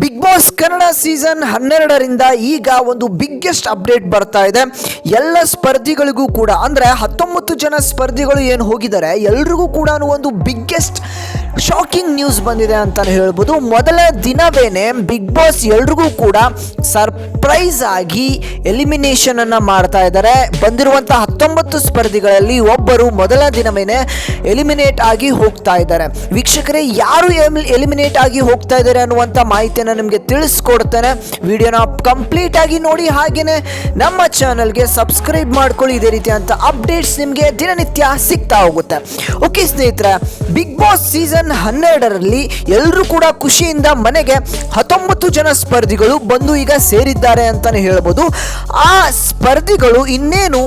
Big boss Kannada season ಹನ್ನೆರಡರಿಂದ ಈಗ ಒಂದು ಬಿಗ್ಗೆಸ್ಟ್ ಅಪ್ಡೇಟ್ ಬರ್ತಾ ಇದೆ. ಎಲ್ಲ ಸ್ಪರ್ಧಿಗಳಿಗೂ ಕೂಡ, ಅಂದರೆ ಹತ್ತೊಂಬತ್ತು ಜನ ಸ್ಪರ್ಧಿಗಳು ಏನು ಹೋಗಿದ್ದಾರೆ, ಎಲ್ರಿಗೂ ಕೂಡ ಒಂದು ಬಿಗ್ಗೆಸ್ಟ್ ಶಾಕಿಂಗ್ ನ್ಯೂಸ್ ಬಂದಿದೆ ಅಂತಲೇ ಹೇಳ್ಬೋದು. ಮೊದಲ ದಿನವೇನೆ ಬಿಗ್ ಬಾಸ್ ಎಲ್ರಿಗೂ ಕೂಡ ಸರ್ಪ್ರೈಸ್ ಆಗಿ ಎಲಿಮಿನೇಷನ್ ಅನ್ನ ಮಾಡ್ತಾ ಇದ್ದಾರೆ. ಬಂದಿರುವಂಥ ಹತ್ತೊಂಬತ್ತು ಸ್ಪರ್ಧಿಗಳಲ್ಲಿ ಒಬ್ಬರು ಮೊದಲ ದಿನವೇನೆ ಎಲಿಮಿನೇಟ್ ಆಗಿ ಹೋಗ್ತಾ ಇದ್ದಾರೆ. ವೀಕ್ಷಕರೇ, ಯಾರು ಎಲಿಮಿನೇಟ್ ಆಗಿ ಹೋಗ್ತಾ ಇದ್ದಾರೆ ಅನ್ನುವಂಥ ಮಾಹಿತಿಯನ್ನು ನಿಮಗೆ ತಿಳಿಸ್ಕೊಡ್ತೇನೆ. ವಿಡಿಯೋನ ಕಂಪ್ಲೀಟ್ ಆಗಿ ನೋಡಿ ಹಾಗೇನೆ ನಮ್ಮ ಚಾನಲ್ಗೆ ಸಬ್ಸ್ಕ್ರೈಬ್ ಮಾಡ್ಕೊಳ್ಳಿ. ಇದೇ ರೀತಿಯಂಥ ಅಪ್ಡೇಟ್ಸ್ ನಿಮಗೆ ದಿನನಿತ್ಯ ಸಿಗ್ತಾ ಹೋಗುತ್ತೆ. ಓಕೆ ಸ್ನೇಹಿತರೆ ಬಿಗ್ ಬಾಸ್ ಸೀಸನ್ ಹನ್ನೆರಡರಲ್ಲಿ ಎಲ್ಲರೂ ಕೂಡ ಖುಷಿಯಿಂದ ಮನೆಗೆ ಹತ್ತೊಂಬತ್ತು ಜನ ಸ್ಪರ್ಧಿಗಳು ಬಂದು ಈಗ ಸೇರಿದ್ದಾರೆ ಅಂತಲೇ ಹೇಳ್ಬೋದು. ಆ ಸ್ಪರ್ಧಿಗಳು ಇನ್ನೇನು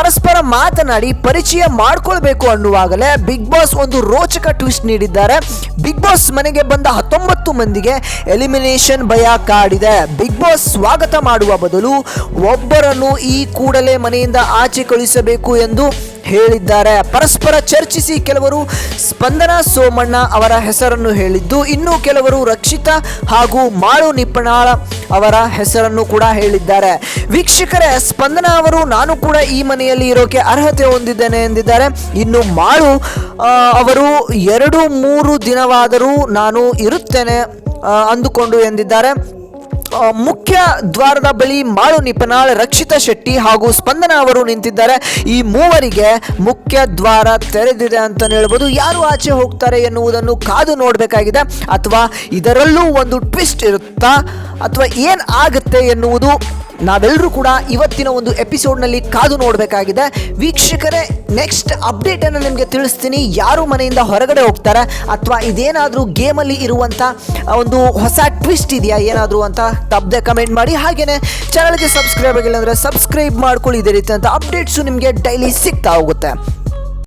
ಪರಸ್ಪರ ಮಾತನಾಡಿ ಪರಿಚಯ ಮಾಡ್ಕೊಳ್ಬೇಕು ಅನ್ನುವಾಗಲೇ ಬಿಗ್ ಬಾಸ್ ಒಂದು ರೋಚಕ ಟ್ವಿಸ್ಟ್ ನೀಡಿದ್ದಾರೆ. ಬಿಗ್ ಬಾಸ್ ಮನೆಗೆ ಬಂದ ಹತ್ತೊಂಬತ್ತು ಮಂದಿಗೆ ಎಲಿಮಿನೇಷನ್ ಭಯ ಕಾಡಿದೆ. ಬಿಗ್ ಬಾಸ್ ಸ್ವಾಗತ ಮಾಡುವ ಬದಲು ಒಬ್ಬರನ್ನು ಈ ಕೂಡಲೇ ಮನೆಯಿಂದ ಆಚೆ ಕಳಿಸಬೇಕು ಎಂದು ಹೇಳಿದ್ದಾರೆ. ಪರಸ್ಪರ ಚರ್ಚಿಸಿ ಕೆಲವರು ಸ್ಪಂದನ ಸೋಮಣ್ಣ ಅವರ ಹೆಸರನ್ನು ಹೇಳಿದ್ದು, ಇನ್ನು ಕೆಲವರು ರಕ್ಷಿತಾ ಹಾಗೂ ಮಾಳು ನಿಪ್ಪಣಾಳ ಅವರ ಹೆಸರನ್ನು ಕೂಡ ಹೇಳಿದ್ದಾರೆ. ವೀಕ್ಷಕರೇ, ಸ್ಪಂದನ ಅವರು, ನಾನು ಕೂಡ ಈ ಮನೆಯಲ್ಲಿ ಇರೋಕೆ ಅರ್ಹತೆ ಹೊಂದಿದ್ದೇನೆ ಎಂದಿದ್ದಾರೆ. ಇನ್ನು ಮಾಳು ಅವರು ಎರಡು ಮೂರು ದಿನವಾದರೂ ನಾನು ಇರುತ್ತೇನೆ ಅಂದುಕೊಂಡು ಎಂದಿದ್ದಾರೆ. ಮುಖ್ಯ ದ್ವಾರದ ಬಳಿ ಮಾಳು ನಿಪನಾಳ್, ರಕ್ಷಿತಾ ಶೆಟ್ಟಿ ಹಾಗೂ ಸ್ಪಂದನ ಅವರು ನಿಂತಿದ್ದಾರೆ. ಈ ಮೂವರಿಗೆ ಮುಖ್ಯ ದ್ವಾರ ತೆರೆದಿದೆ ಅಂತ ಹೇಳ್ಬೋದು. ಯಾರು ಆಚೆ ಹೋಗ್ತಾರೆ ಎನ್ನುವುದನ್ನು ಕಾದು ನೋಡಬೇಕಾಗಿದೆ. ಅಥವಾ ಇದರಲ್ಲೂ ಒಂದು ಟ್ವಿಸ್ಟ್ ಇರುತ್ತಾ? ಅಥವಾ ಏನು ಆಗುತ್ತೆ ಎನ್ನುವುದು ನಾವೆಲ್ಲರೂ ಕೂಡ ಇವತ್ತಿನ ಒಂದು ಎಪಿಸೋಡ್ನಲ್ಲಿ ಕಾದು ನೋಡಬೇಕಾಗಿದೆ. ವೀಕ್ಷಕರೇ ನೆಕ್ಸ್ಟ್ ಅಪ್ಡೇಟನ್ನು ನಿಮಗೆ ತಿಳಿಸ್ತೀನಿ. ಯಾರು ಮನೆಯಿಂದ ಹೊರಗಡೆ ಹೋಗ್ತಾರೆ ಅಥವಾ ಇದೇನಾದರೂ ಗೇಮಲ್ಲಿ ಇರುವಂಥ ಒಂದು ಹೊಸ ಟ್ವಿಸ್ಟ್ ಇದೆಯಾ, ಏನಾದರೂ ಅಂತ ತಪ್ಪದೆ ಕಮೆಂಟ್ ಮಾಡಿ. ಹಾಗೆಯೇ ಚಾನಲ್ಗೆ ಸಬ್ಸ್ಕ್ರೈಬ್ ಆಗಿಲ್ಲ ಅಂದರೆ ಸಬ್ಸ್ಕ್ರೈಬ್ ಮಾಡ್ಕೊಳ್ಳಿ. ಇದೇ ರೀತಿ ಅಂತ ಅಪ್ಡೇಟ್ಸು ನಿಮಗೆ ಡೈಲಿ ಸಿಗ್ತಾ ಹೋಗುತ್ತೆ.